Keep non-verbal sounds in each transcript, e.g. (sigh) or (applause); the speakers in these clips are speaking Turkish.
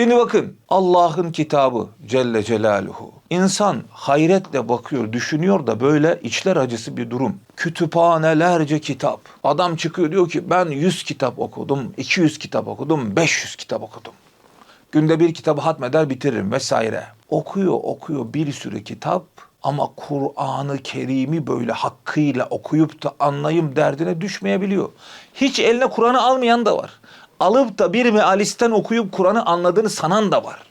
Şimdi bakın Allah'ın kitabı Celle Celaluhu. İnsan hayretle bakıyor, düşünüyor da böyle içler acısı bir durum. Kütüphanelerce kitap. Adam çıkıyor diyor ki ben 100 kitap okudum, 200 kitap okudum, 500 kitap okudum. Günde bir kitabı hatmeder bitiririm vesaire. Okuyor okuyor bir sürü kitap ama Kur'an-ı Kerim'i böyle hakkıyla okuyup da anlayayım derdine düşmeyebiliyor. Hiç eline Kur'an'ı almayan da var. Alıp da bir mealisten okuyup Kur'an'ı anladığını sanan da var.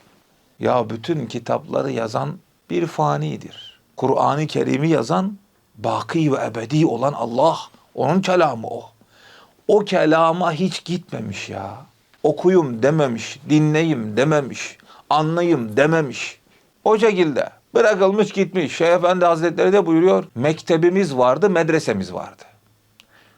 Ya bütün kitapları yazan bir fanidir. Kur'an-ı Kerim'i yazan baki ve ebedi olan Allah. Onun kelamı o. O kelama hiç gitmemiş ya. Okuyum dememiş, dinleyim dememiş, anlayım dememiş. O şekilde bırakılmış gitmiş. Şeyh Efendi Hazretleri de buyuruyor. Mektebimiz vardı, medresemiz vardı.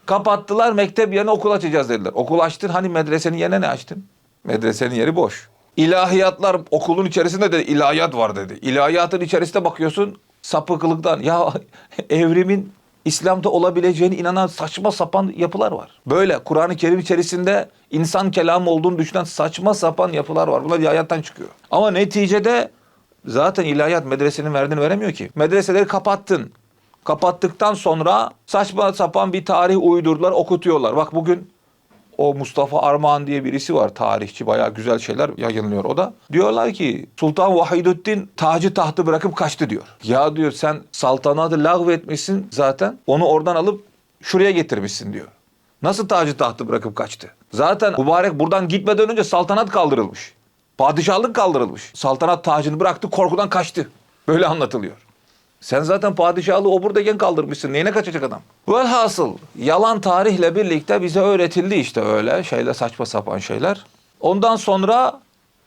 Kapattılar mektep yerine okul açacağız dediler. Okul açtın hani medresenin yerine ne açtın? Medresenin yeri boş. İlahiyatlar okulun içerisinde de ilahiyat var dedi. İlahiyatın içerisinde bakıyorsun sapıklıktan. Ya (laughs) evrimin İslam'da olabileceğine inanan saçma sapan yapılar var. Böyle Kur'an-ı Kerim içerisinde insan kelamı olduğunu düşünen saçma sapan yapılar var. Bunlar ilahiyattan çıkıyor. Ama neticede zaten ilahiyat medresenin verdiğini veremiyor ki. Medreseleri kapattın. Kapattıktan sonra saçma sapan bir tarih uydurdular, okutuyorlar. Bak bugün o Mustafa Armağan diye birisi var tarihçi bayağı güzel şeyler yayınlıyor o da. Diyorlar ki Sultan Vahiduddin tacı tahtı bırakıp kaçtı diyor. Ya diyor sen saltanatı lağvetmişsin zaten onu oradan alıp şuraya getirmişsin diyor. Nasıl tacı tahtı bırakıp kaçtı? Zaten mübarek buradan gitmeden önce saltanat kaldırılmış. Padişahlık kaldırılmış. Saltanat tacını bıraktı korkudan kaçtı. Böyle anlatılıyor. Sen zaten padişahlığı o buradayken kaldırmışsın. Neyine kaçacak adam? Velhasıl yalan tarihle birlikte bize öğretildi işte öyle şeyler saçma sapan şeyler. Ondan sonra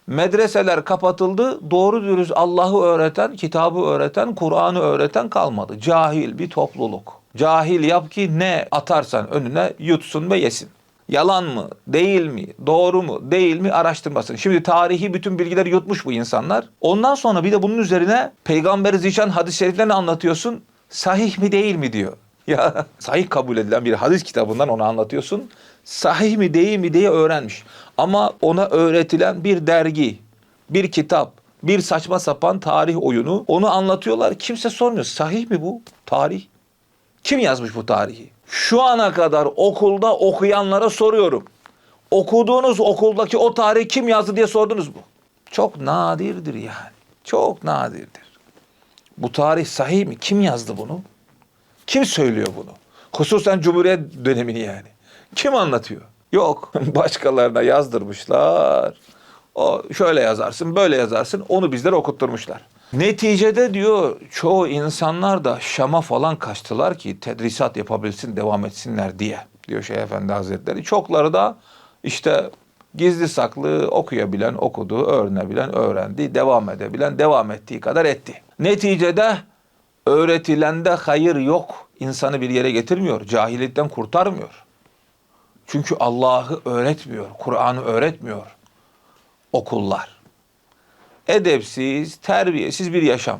medreseler kapatıldı. Doğru dürüst Allah'ı öğreten, kitabı öğreten, Kur'an'ı öğreten kalmadı. Cahil bir topluluk. Cahil yap ki ne atarsan önüne yutsun ve yesin. Yalan mı, değil mi, doğru mu, değil mi araştırmasın. Şimdi tarihi bütün bilgileri yutmuş bu insanlar. Ondan sonra bir de bunun üzerine Peygamber Zişan hadis-i şeriflerini anlatıyorsun. Sahih mi değil mi diyor. (laughs) Ya sahih kabul edilen bir hadis kitabından onu anlatıyorsun. Sahih mi değil mi diye öğrenmiş. Ama ona öğretilen bir dergi, bir kitap, bir saçma sapan tarih oyunu onu anlatıyorlar. Kimse sormuyor. Sahih mi bu tarih? Kim yazmış bu tarihi? Şu ana kadar okulda okuyanlara soruyorum. Okuduğunuz okuldaki o tarihi kim yazdı diye sordunuz mu? Çok nadirdir yani. Çok nadirdir. Bu tarih sahih mi? Kim yazdı bunu? Kim söylüyor bunu? Hususen Cumhuriyet dönemini yani. Kim anlatıyor? Yok. (laughs) Başkalarına yazdırmışlar. O şöyle yazarsın, böyle yazarsın. Onu bizlere okutturmuşlar. Neticede diyor çoğu insanlar da Şam'a falan kaçtılar ki tedrisat yapabilsin, devam etsinler diye diyor Şeyh Efendi Hazretleri. Çokları da işte gizli saklı okuyabilen okudu, öğrenebilen öğrendi, devam edebilen devam ettiği kadar etti. Neticede öğretilende hayır yok. İnsanı bir yere getirmiyor, cahillikten kurtarmıyor. Çünkü Allah'ı öğretmiyor, Kur'an'ı öğretmiyor okullar edepsiz, terbiyesiz bir yaşam.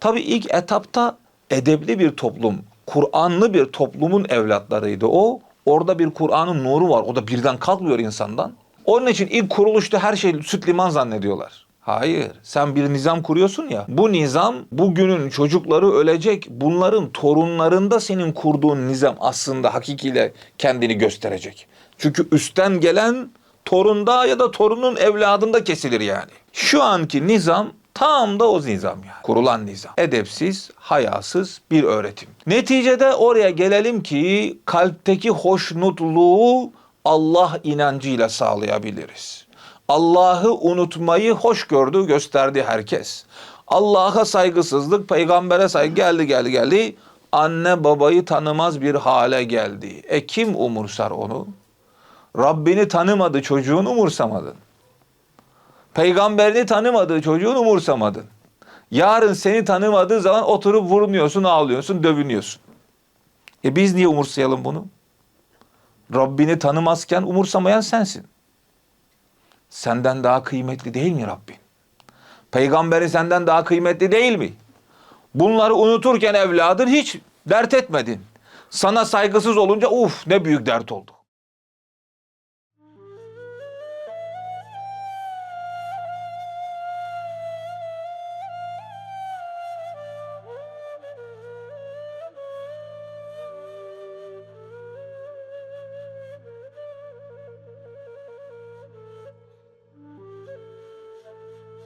Tabii ilk etapta edepli bir toplum, Kur'anlı bir toplumun evlatlarıydı o. Orada bir Kur'an'ın nuru var. O da birden kalkmıyor insandan. Onun için ilk kuruluşta her şey süt liman zannediyorlar. Hayır. Sen bir nizam kuruyorsun ya. Bu nizam bugünün çocukları ölecek. Bunların torunlarında senin kurduğun nizam aslında hakikiyle kendini gösterecek. Çünkü üstten gelen torunda ya da torunun evladında kesilir yani. Şu anki nizam tam da o nizam yani. Kurulan nizam. Edepsiz, hayasız bir öğretim. Neticede oraya gelelim ki kalpteki hoşnutluğu Allah inancıyla sağlayabiliriz. Allah'ı unutmayı hoş gördü, gösterdi herkes. Allah'a saygısızlık, peygambere saygı geldi geldi geldi. Anne babayı tanımaz bir hale geldi. E kim umursar onu? Rabbini tanımadı çocuğun umursamadın. Peygamberini tanımadığı çocuğun umursamadın. Yarın seni tanımadığı zaman oturup vurunuyorsun, ağlıyorsun, dövünüyorsun. E biz niye umursayalım bunu? Rabbini tanımazken umursamayan sensin. Senden daha kıymetli değil mi Rabbin? Peygamberi senden daha kıymetli değil mi? Bunları unuturken evladın hiç dert etmedin. Sana saygısız olunca uf ne büyük dert oldu.